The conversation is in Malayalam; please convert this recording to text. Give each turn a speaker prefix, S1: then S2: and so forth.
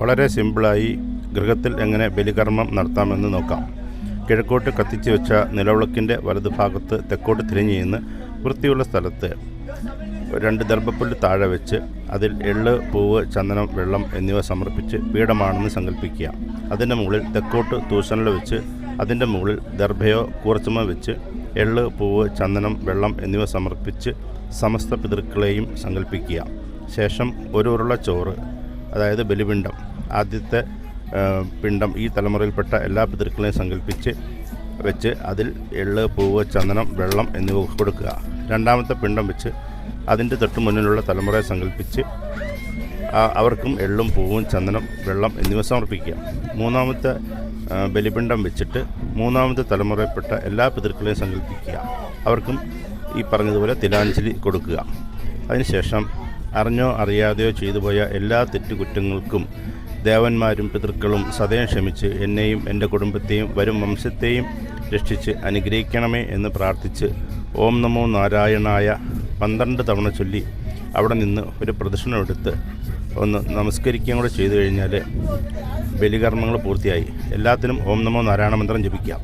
S1: വളരെ സിമ്പിളായി ഗൃഹത്തിൽ എങ്ങനെ ബലികർമ്മം നടത്താമെന്ന് നോക്കാം. കിഴക്കോട്ട് കത്തിച്ച് വെച്ച നിലവിളക്കിന്റെ വലതുഭാഗത്ത് തെക്കോട്ട് തിരിഞ്ഞു നിന്ന് വൃത്തിയുള്ള സ്ഥലത്ത് രണ്ട് ദർഭപ്പുല്ല് താഴെ വെച്ച് അതിൽ എള്ള് പൂവ് ചന്ദനം വെള്ളം എന്നിവ സമർപ്പിച്ച് പീഠമാണെന്ന് സങ്കല്പിക്കുക അതിന്റെ മുകളിൽ തെക്കോട്ട് തൂശനിൽ വെച്ച് അതിന്റെ മുകളിൽ ദർഭയോ കൂർച്ചമോ വെച്ച് എള്ള് പൂവ് ചന്ദനം വെള്ളം എന്നിവ സമർപ്പിച്ച് സമസ്ത പിതൃക്കളെയും സങ്കല്പിക്കുക ശേഷം ഒരു ഉരുള ചോറ് അതായത് ബലിപിണ്ഡം. ആദ്യത്തെ പിണ്ടം ഈ തലമുറയിൽപ്പെട്ട എല്ലാ പിതൃക്കളെയും സങ്കല്പിച്ച് വെച്ച് അതിൽ എള്ള് പൂവ് ചന്ദനം വെള്ളം എന്നിവ കൊടുക്കുക. രണ്ടാമത്തെ പിണ്ഡം വെച്ച് അതിന്റെ തൊട്ട് മുന്നിലുള്ള തലമുറയെ സങ്കല്പിച്ച് അവർക്കും എള്ളും പൂവും ചന്ദനം വെള്ളം എന്നിവ സമർപ്പിക്കുക. മൂന്നാമത്തെ ബലിപിണ്ഡം വെച്ചിട്ട് മൂന്നാമത്തെ തലമുറയിൽപ്പെട്ട എല്ലാ പിതൃക്കളെയും സങ്കല്പിക്കുക അവർക്കും ഈ പറഞ്ഞതുപോലെ തിലാഞ്ജലി കൊടുക്കുക. അതിനുശേഷം അറിഞ്ഞോ അറിയാതെയോ ചെയ്തു പോയ എല്ലാ തെറ്റുകുറ്റങ്ങൾക്കും ദേവന്മാരും പിതൃക്കളും സദയം ക്ഷമിച്ച് എന്നെയും എന്റെ കുടുംബത്തെയും വരും വംശത്തെയും രക്ഷിച്ച് അനുഗ്രഹിക്കണമേ എന്ന് പ്രാർത്ഥിച്ച് ഓം നമോ നാരായണായ പന്ത്രണ്ട് തവണ ചൊല്ലി അവിടെ നിന്ന് ഒരു പ്രദക്ഷിണം എടുത്ത് ഒന്ന് നമസ്കരിക്കുകയും കൂടെ ചെയ്തു കഴിഞ്ഞാൽ ബലികർമ്മങ്ങൾ പൂർത്തിയായി. എല്ലാത്തിനും ഓം നമോ നാരായണ മന്ത്രം ജപിക്കാം.